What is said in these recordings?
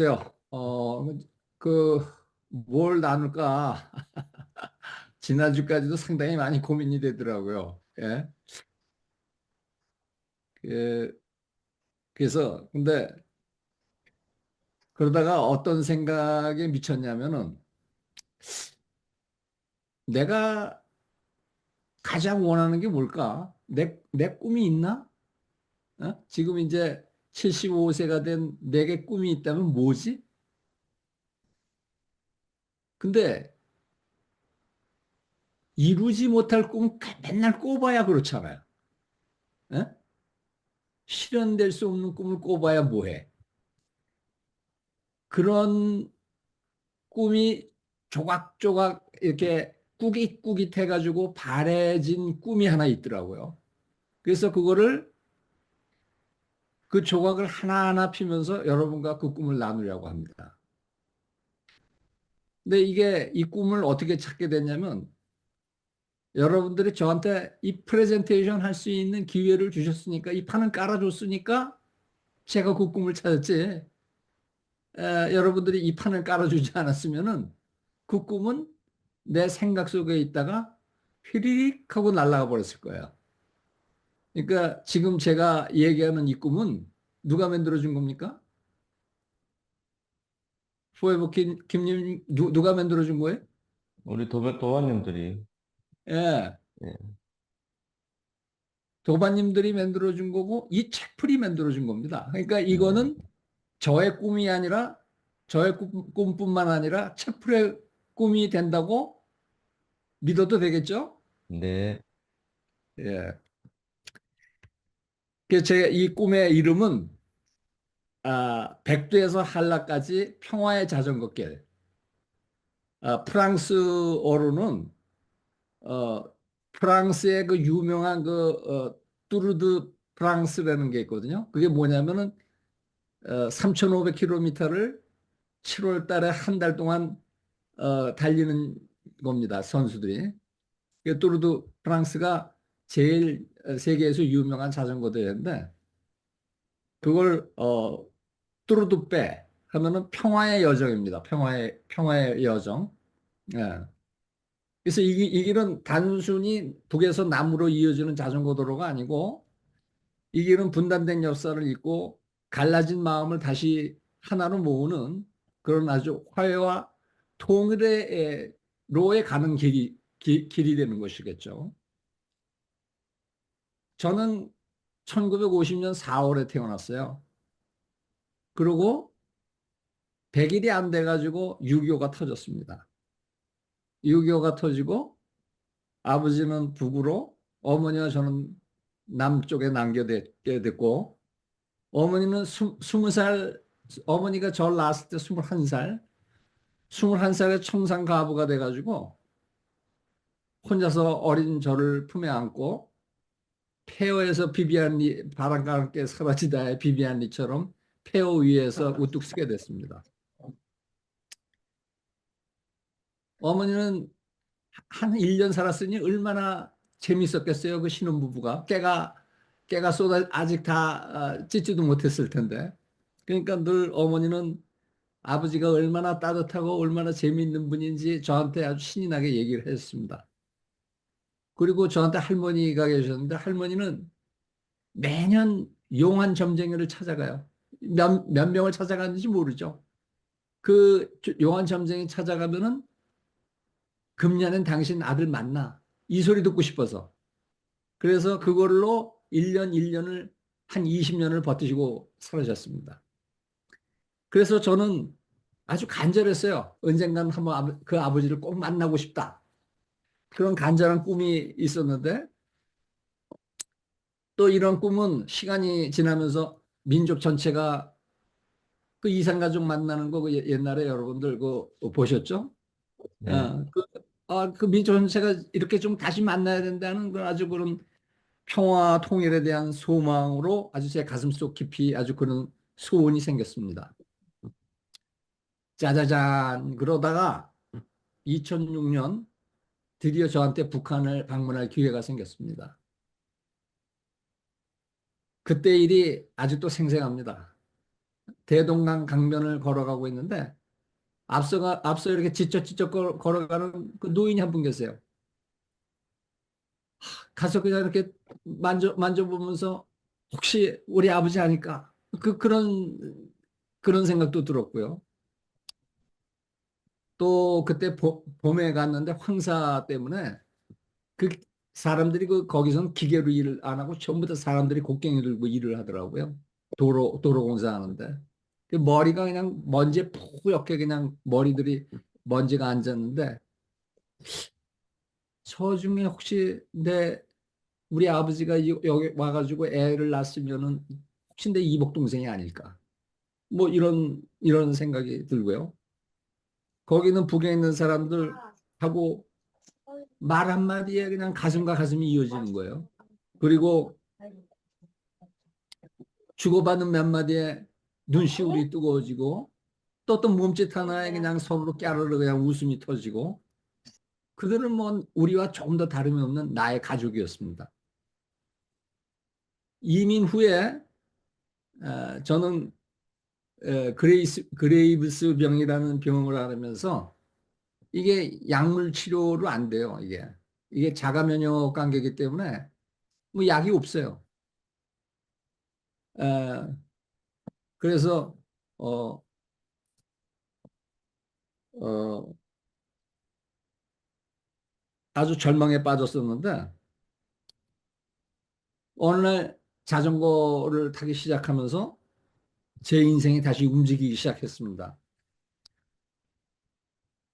안녕하세요. 어, 그, 뭘 나눌까? 지난주까지도 상당히 많이 고민이 되더라고요. 예. 그, 그래서, 근데, 그러다가 어떤 생각에 미쳤냐면은, 내가 가장 원하는 게 뭘까? 내, 내 꿈이 있나? 어? 지금 이제 75세가 된 내게 꿈이 있다면 뭐지? 근데, 이루지 못할 꿈 맨날 꿔봐야 그렇잖아요. 예? 실현될 수 없는 꿈을 꿔봐야 뭐해. 그런 꿈이 조각조각 이렇게 꾸깃꾸깃 해가지고 바래진 꿈이 하나 있더라고요. 그래서 그거를 그 조각을 하나하나 피면서 여러분과 그 꿈을 나누려고 합니다. 근데 이게 이 꿈을 어떻게 찾게 됐냐면 여러분들이 저한테 이 프레젠테이션 할 수 있는 기회를 주셨으니까 이 판을 깔아줬으니까 제가 그 꿈을 찾았지. 에, 여러분들이 이 판을 깔아주지 않았으면은 그 꿈은 내 생각 속에 있다가 휘리릭 하고 날아가 버렸을 거예요. 그러니까 지금 제가 얘기하는 이 꿈은 누가 만들어준 겁니까? 포에버 김, 김님 누, 누가 만들어준 거예요? 우리 도반, 도반님들이, 예. 예. 도반님들이 만들어준 거고 이 채플이 만들어준 겁니다. 그러니까 이거는 저의 꿈이 아니라 저의 꿈, 꿈뿐만 아니라 채플의 꿈이 된다고 믿어도 되겠죠? 네, 예. 그래서 제이 꿈의 이름은 아, 백두에서 한라까지 평화의 자전거 길. 아, 프랑스어로는 어, 프랑스의 그 유명한 그 어, 뚜르드 프랑스라는 게 있거든요. 그게 뭐냐면은 어, 3,500km를 7월 달에 한 달 동안 어, 달리는 겁니다. 선수들이. 그 뚜르드 프랑스가 제일 세계에서 유명한 자전거 대회인데 그걸 어, 뚜르드 빼 하면은 평화의 여정입니다. 평화의 평화의 여정. 예. 그래서 이, 이 길은 단순히 북에서 남으로 이어지는 자전거 도로가 아니고 이 길은 분단된 역사를 잇고 갈라진 마음을 다시 하나로 모으는 그런 아주 화해와 통일의 로에 가는 길이 기- 길이 되는 것이겠죠. 저는 1950년 4월에 태어났어요. 그리고 100일이 안 돼가지고 6.25가 터졌습니다. 6.25가 터지고 아버지는 북으로 어머니와 저는 남쪽에 남겨게 됐고 어머니는 스, 20살 어머니가 저를 낳았을 때 21살 21살에 청산 가부가 돼가지고 혼자서 어린 저를 품에 안고 폐허에서 비비안리 바람과 함께 사라지다의 비비안리처럼 폐허 위에서 우뚝 서게 됐습니다. 어머니는 한 1년 살았으니 얼마나 재밌었겠어요. 그 신혼부부가. 깨가, 깨가 쏟아, 아직 다 어, 찢지도 못했을 텐데. 그러니까 늘 어머니는 아버지가 얼마나 따뜻하고 얼마나 재미있는 분인지 저한테 아주 신이 나게 얘기를 했습니다. 그리고 저한테 할머니가 계셨는데 할머니는 매년 용한 점쟁이를 찾아가요. 몇, 몇 명을 찾아갔는지 모르죠. 그 용한 점쟁이 찾아가면은 금년엔 당신 아들 만나. 이 소리 듣고 싶어서. 그래서 그걸로 1년, 1년을 한 20년을 버티시고 사라졌습니다. 그래서 저는 아주 간절했어요. 언젠간 한번 그 아버지를 꼭 만나고 싶다. 그런 간절한 꿈이 있었는데 또 이런 꿈은 시간이 지나면서 민족 전체가 그 이산 가족 만나는 거그 옛날에 여러분들 그 보셨죠? 네, 어, 그, 아, 그 민족 전체가 이렇게 좀 다시 만나야 된다는 그 아주 그런 평화 통일에 대한 소망으로 아주 제 가슴속 깊이 아주 그런 소원이 생겼습니다. 짜자잔 그러다가 2006년 드디어 저한테 북한을 방문할 기회가 생겼습니다. 그때 일이 아직도 생생합니다. 대동강 강변을 걸어가고 있는데 앞서가 앞서 이렇게 지쩍지쩍 걸- 걸어가는 그 노인이 한 분 계세요. 하, 가서 그냥 이렇게 만져 만져보면서 혹시 우리 아버지 아닐까? 그 그런 그런 생각도 들었고요. 또 그때 보- 봄에 갔는데 황사 때문에 그 사람들이 그 거기서는 기계로 일을 안 하고 전부 다 사람들이 곡괭이 들고 일을 하더라고요. 도로 도로 공사하는데 그 머리가 그냥 먼지에 뿌옇게 그냥 머리들이 먼지가 앉았는데 저 중에 혹시 내 우리 아버지가 이- 여기 와가지고 애를 낳았으면은 혹시 내 이복 동생이 아닐까? 뭐 이런 이런 생각이 들고요. 거기는 북에 있는 사람들 하고 말 한마디에 그냥 가슴과 가슴이 이어지는 거예요. 그리고 주고받는 몇 마디에 눈시울이 뜨거워지고 또 어떤 몸짓 하나에 그냥 서로 깨르르 그냥 웃음이 터지고 그들은 뭐 우리와 조금 더 다름이 없는 나의 가족이었습니다. 이민 후에 어, 저는 어, 그레이스, 그레이브스 병이라는 병을 앓으면서 이게 약물 치료로 안 돼요. 이게 이게 자가 면역 관계이기 때문에 뭐 약이 없어요. 어, 그래서 어, 어, 아주 절망에 빠졌었는데 어느 날 자전거를 타기 시작하면서 제 인생이 다시 움직이기 시작했습니다.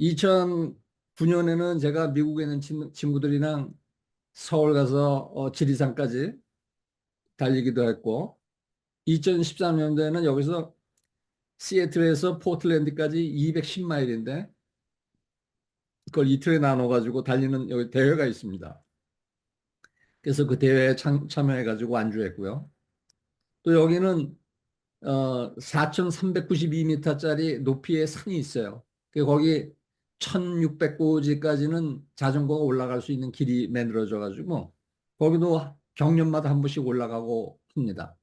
2009년에는 제가 미국에 있는 친- 친구들이랑 서울 가서 어, 지리산까지 달리기도 했고 2013년도에는 여기서 시애틀에서 포틀랜드까지 210마일인데 그걸 이틀에 나눠 가지고 달리는 여기 대회가 있습니다. 그래서 그 대회에 참, 참여해 가지고 완주했고요. 또 여기는 어 4,392m짜리 높이의 산이 있어요. 그 거기 1,600고지까지는 자전거가 올라갈 수 있는 길이 만들어져 가지고 거기도 경년마다 한 번씩 올라가고 합니다.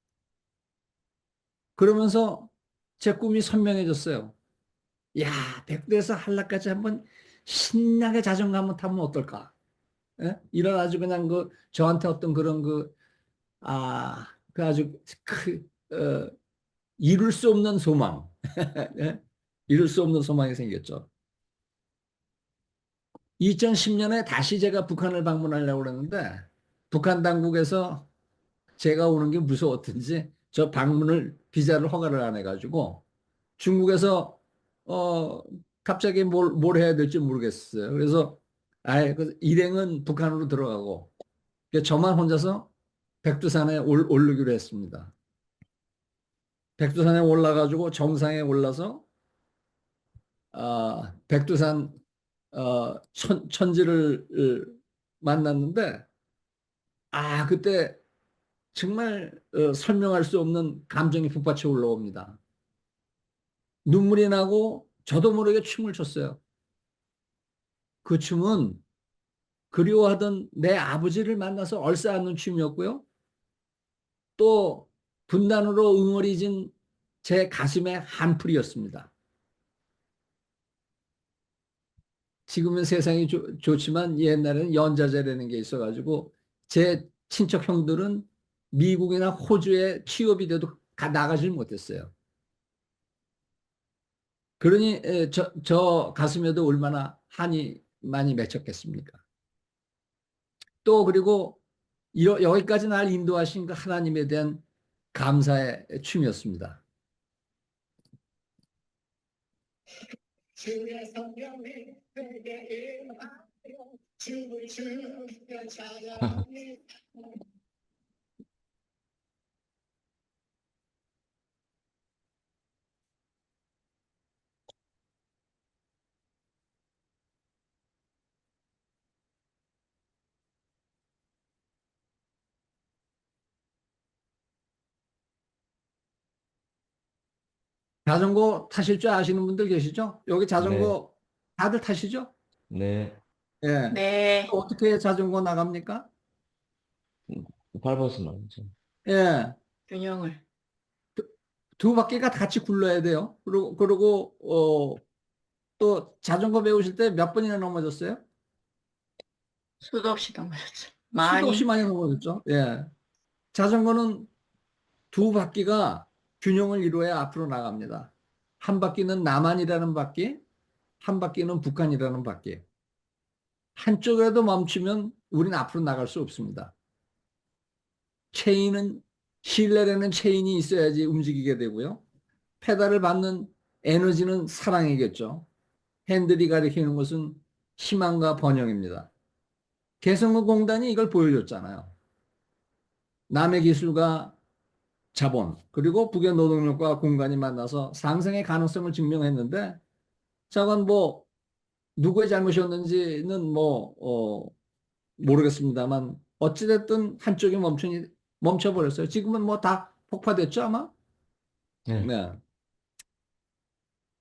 그러면서 제 꿈이 선명해졌어요. 야, 백두에서 한라까지 한번 신나게 자전거 한번 타면 어떨까? 예? 이런 아주 그냥 그 저한테 어떤 그런 그, 아, 그 아주 그, 어, 이룰 수 없는 소망. 예? 이룰 수 없는 소망이 생겼죠. 2010년에 다시 제가 북한을 방문하려고 그랬는데 북한 당국에서 제가 오는 게 무서웠든지 저 방문을 비자를 허가를 안 해가지고 중국에서 어 갑자기 뭘, 뭘 해야 될지 모르겠어요. 그래서 아예 그 일행은 북한으로 들어가고 저만 혼자서 백두산에 올, 오르기로 했습니다. 백두산에 올라가지고 정상에 올라서 아, 백두산 어, 천, 천지를 으, 만났는데 아 그때 정말 어, 설명할 수 없는 감정이 북받쳐 올라옵니다. 눈물이 나고 저도 모르게 춤을 췄어요. 그 춤은 그리워하던 내 아버지를 만나서 얼싸안는 춤이었고요. 또 분단으로 응어리진 제 가슴의 한풀이었습니다. 지금은 세상이 좋, 좋지만 옛날에는 연자제라는 게 있어가지고 제 친척 형들은 미국이나 호주에 취업이 돼도 가, 나가질 못했어요. 그러니 에, 저, 저 가슴에도 얼마나 한이 많이 맺혔겠습니까? 또 그리고 여기까지 날 인도하신 그 하나님에 대한 감사의 춤이었습니다. 주의 성령이 내게 임하여 춤을 추며 찬양합니다. 자전거 타실 줄 아시는 분들 계시죠? 여기 자전거 다들 타시죠? 네. 예. 네. 어떻게 자전거 나갑니까? 안 되죠. 예. 균형을. 두 바퀴가 같이 굴러야 돼요. 그리고 그리고 어, 또 자전거 배우실 때 몇 번이나 넘어졌어요? 수도 없이 넘어졌죠. 수도 많이. 없이 많이 넘어졌죠. 예. 자전거는 두 바퀴가 균형을 이루어야 앞으로 나갑니다. 한 바퀴는 남한이라는 바퀴, 한 바퀴는 북한이라는 바퀴. 한쪽이라도 멈추면 우리는 앞으로 나갈 수 없습니다. 체인은 실내에는 체인이 있어야지 움직이게 되고요. 페달을 받는 에너지는 사랑이겠죠. 핸들이 가리키는 것은 희망과 번영입니다. 개성공 공단이 이걸 보여줬잖아요. 남의 기술과 자본 그리고 북의 노동력과 공간이 만나서 상생의 가능성을 증명했는데 저건 뭐 누구의 잘못이었는지는 뭐 어, 모르겠습니다만 어찌됐든 한쪽이 멈추니 멈춰버렸어요. 지금은 뭐 다 폭파됐죠 아마? 네. 네.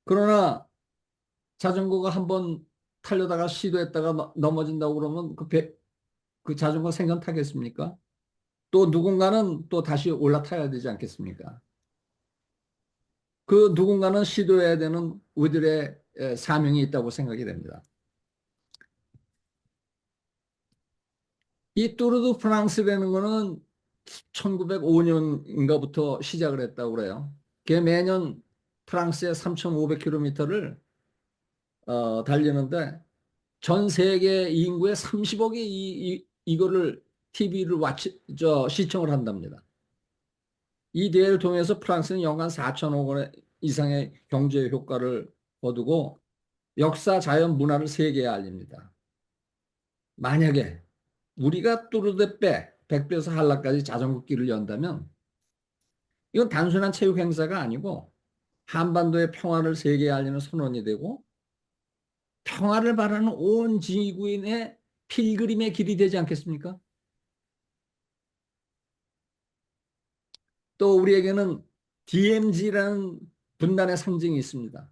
그러나 자전거가 한번 타려다가 시도했다가 너- 넘어진다고 그러면 그, 배, 그 자전거 생전 타겠습니까? 또 누군가는 또 다시 올라타야 되지 않겠습니까? 그 누군가는 시도해야 되는 우리들의 에, 사명이 있다고 생각이 됩니다. 이 뚜르드 프랑스라는 거는 1905년인가부터 시작을 했다고 그래요. 그게 매년 프랑스의 3,500km를 어, 달리는데 전 세계 인구의 30억이 이, 이, 이거를 TV를 와치, 저, 시청을 한답니다. 이 대회를 통해서 프랑스는 연간 4천억 원 이상의 경제 효과를 거두고 역사, 자연, 문화를 세계에 알립니다. 만약에 우리가 뚜르드 배, 백배에서 한라까지 자전거 길을 연다면 이건 단순한 체육 행사가 아니고 한반도의 평화를 세계에 알리는 선언이 되고 평화를 바라는 온 지구인의 필그림의 길이 되지 않겠습니까? 또 우리에게는 DMZ라는 분단의 상징이 있습니다.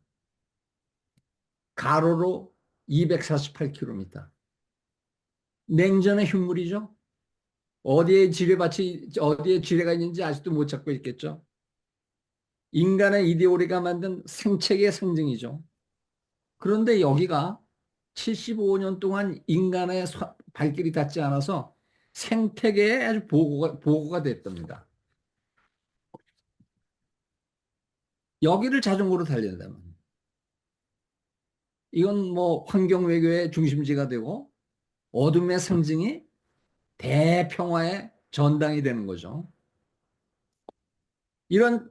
가로로 248km. 냉전의 흉물이죠. 어디에 지뢰밭이 어디에 지뢰가 있는지 아직도 못 찾고 있겠죠. 인간의 이데올리가 만든 생체계의 상징이죠. 그런데 여기가 75년 동안 인간의 서- 발길이 닿지 않아서 생태계에 아주 보고가, 보고가 됐답니다. 여기를 자전거로 달린다면 이건 뭐 환경 외교의 중심지가 되고 어둠의 상징이 대평화의 전당이 되는 거죠. 이런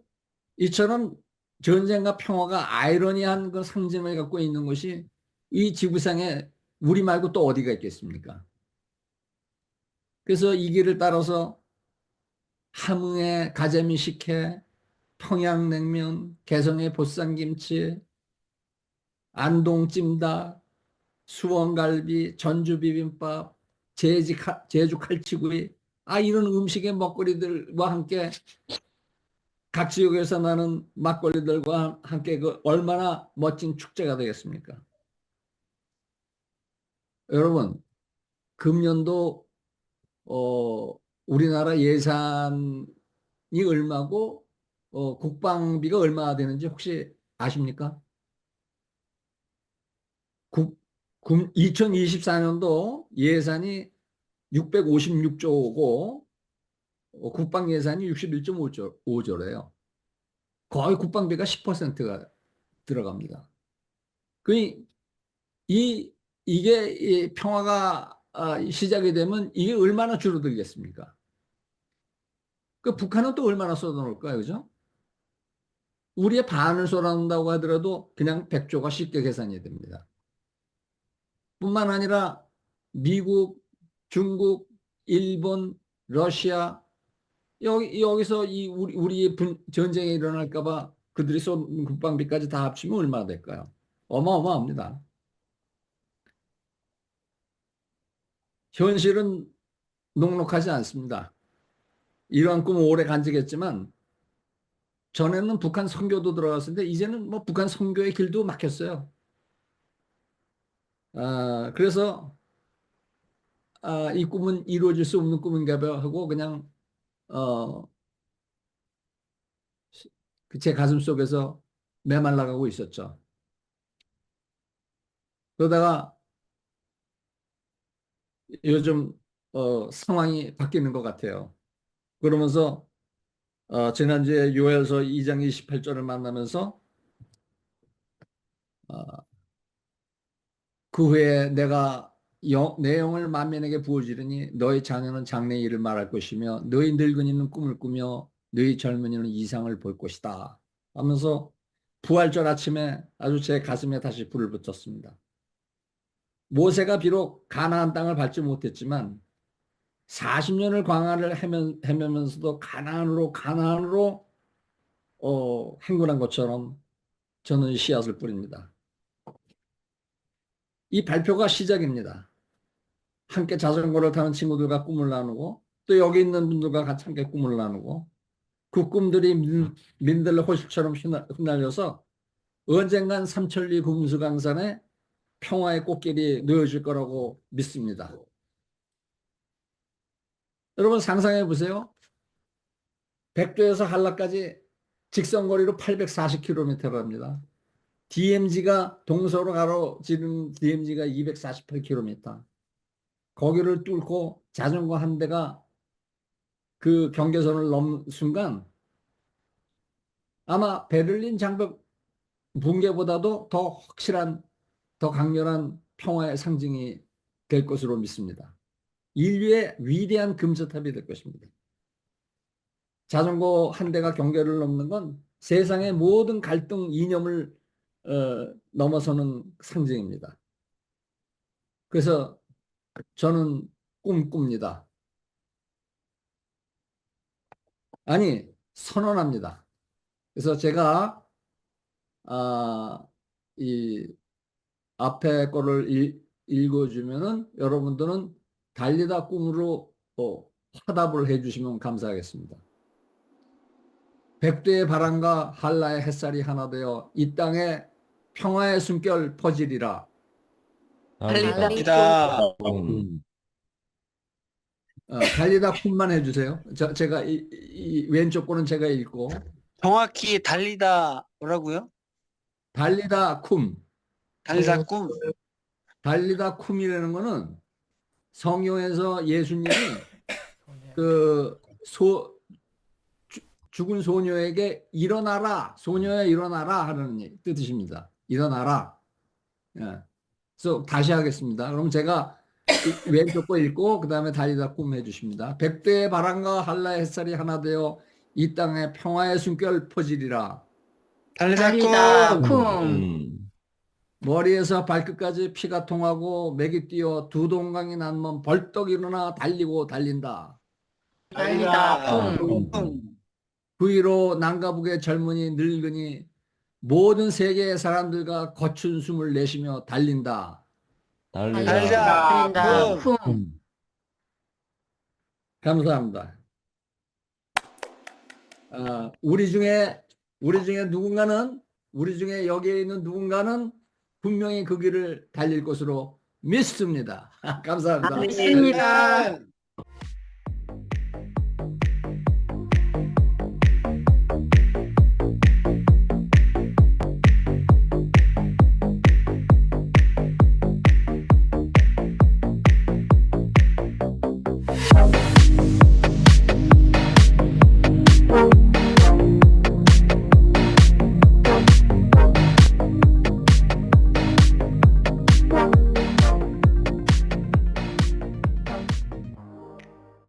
이처럼 전쟁과 평화가 아이러니한 그 상징을 갖고 있는 것이 이 지구상에 우리 말고 또 어디가 있겠습니까? 그래서 이 길을 따라서 함흥의 가자미 식혜, 평양냉면, 개성의 보쌈김치, 안동 찜닭, 수원갈비, 전주 비빔밥, 제주, 칼- 제주 칼치구이, 아 이런 음식의 먹거리들과 함께 각 지역에서 나는 막걸리들과 함께 그 얼마나 멋진 축제가 되겠습니까? 여러분, 금년도 어, 우리나라 예산이 얼마고 어, 국방비가 얼마나 되는지 혹시 아십니까? 국, 2024년도 예산이 656조고 어, 국방 예산이 61.5조, 5조래요. 거의 국방비가 10%가 들어갑니다. 그, 이, 이게 이 평화가 아, 시작이 되면 이게 얼마나 줄어들겠습니까? 그 북한은 또 얼마나 쏟아놓을까요? 그죠? 우리의 반을 쏟아놓는다고 하더라도 그냥 100조가 쉽게 계산이 됩니다. 뿐만 아니라 미국, 중국, 일본, 러시아, 여기, 여기서 이 우리, 우리의 분, 전쟁이 일어날까봐 그들이 쏜 국방비까지 다 합치면 얼마나 될까요? 어마어마합니다. 현실은 녹록하지 않습니다. 이러한 꿈은 오래 간직했지만 전에는 북한 선교도 들어갔었는데 이제는 뭐 북한 선교의 길도 막혔어요. 아, 그래서 아, 이 꿈은 이루어질 수 없는 꿈인가 봐 하고 그냥 어, 그제 가슴 속에서 메말라가고 있었죠. 그러다가 요즘 어, 상황이 바뀌는 것 같아요. 그러면서 어, 지난주에 요엘서 2장 28절을 만나면서 어, 그 후에 내가 영, 내 영을 만민에게 부어주리니 너희 자녀는 장래 일을 말할 것이며 너희 늙은이는 꿈을 꾸며 너희 젊은이는 이상을 볼 것이다 하면서 부활절 아침에 아주 제 가슴에 다시 불을 붙였습니다. 모세가 비록 가나안 땅을 밟지 못했지만 40년을 광야를 헤매, 헤매면서도 가나안으로 가나안으로 어, 행군한 것처럼 저는 씨앗을 뿌립니다. 이 발표가 시작입니다. 함께 자전거를 타는 친구들과 꿈을 나누고 또 여기 있는 분들과 같이 함께 꿈을 나누고 그 꿈들이 민, 민들레 호실처럼 휘날려서 언젠간 삼천리 금수강산에 평화의 꽃길이 놓여질 거라고 믿습니다. 여러분 상상해 보세요. 백도에서 한라까지 직선거리로 840km랍니다. DMZ가 동서로 가로지른 DMZ가 248km. 거기를 뚫고 자전거 한 대가 그 경계선을 넘는 순간 아마 베를린 장벽 붕괴보다도 더 확실한 더 강렬한 평화의 상징이 될 것으로 믿습니다. 인류의 위대한 금수탑이 될 것입니다. 자전거 한 대가 경계를 넘는 건 세상의 모든 갈등 이념을 어, 넘어서는 상징입니다. 그래서 저는 꿈꿉니다. 아니 선언합니다. 그래서 제가 아, 이 앞에 거를 읽, 읽어주면은 여러분들은 달리다 꿈으로 어, 화답을 해주시면 감사하겠습니다. 백두의 바람과 한라의 햇살이 하나 되어 이 땅에 평화의 숨결 퍼지리라. 달리다. 음. 어, 달리다 쿵만 해주세요. 저, 제가 이, 이 왼쪽 거는 제가 읽고 정확히 달리다 뭐라고요? 달리다 쿰. 달리다 꿈. 달리다 쿰이라는 거는 성경에서 예수님이 그 소, 주- 죽은 소녀에게 일어나라, 소녀야 일어나라 하는 이- 뜻입니다. 일어나라. 예. 그래서 다시 하겠습니다. 그럼 제가 이- 왼쪽 거 읽고 그 다음에 달리다 꿈 해주십니다. 백대의 바람과 한라의 햇살이 하나 되어 이 땅에 평화의 숨결 퍼지리라. 달리다 달리다 꿈. 쿵. 음. 머리에서 발끝까지 피가 통하고 맥이 뛰어 두 동강이 난면 벌떡 일어나 달리고 달린다. 달리다 쿵. 꿈. 그 위로 남가북의 젊은이 늙은이 모든 세계의 사람들과 거춘 숨을 내쉬며 달린다. 달리다. 달리다. 달린다 쿵. 쿵. 감사합니다. 아, 우리 중에 우리 중에 누군가는 우리 중에 여기에 있는 누군가는 분명히 그 길을 달릴 것으로 믿습니다. 감사합니다. 믿습니다.